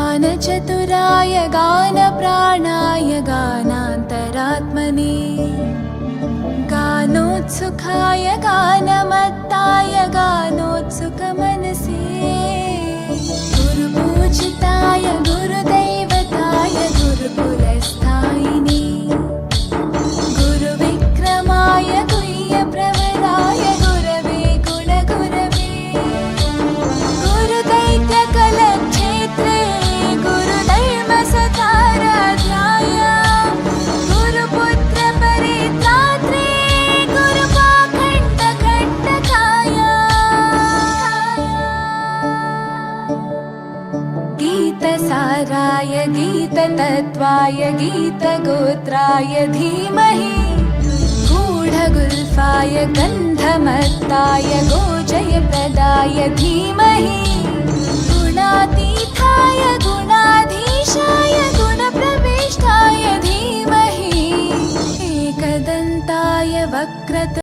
गानचतुराय गानप्राणाय गानान्तरात्मने गानोत्सुखाय गानमत्ताय गीतसाराय गीततत्त्वाय गीतगोत्राय धीमहि। गूढगुल्फाय गन्धमत्ताय गोचयप्रदाय धीमहि। गुणातीथाय गुणाधीशाय गुणप्रवेष्टाय धीमहि। एकदन्ताय वक्रत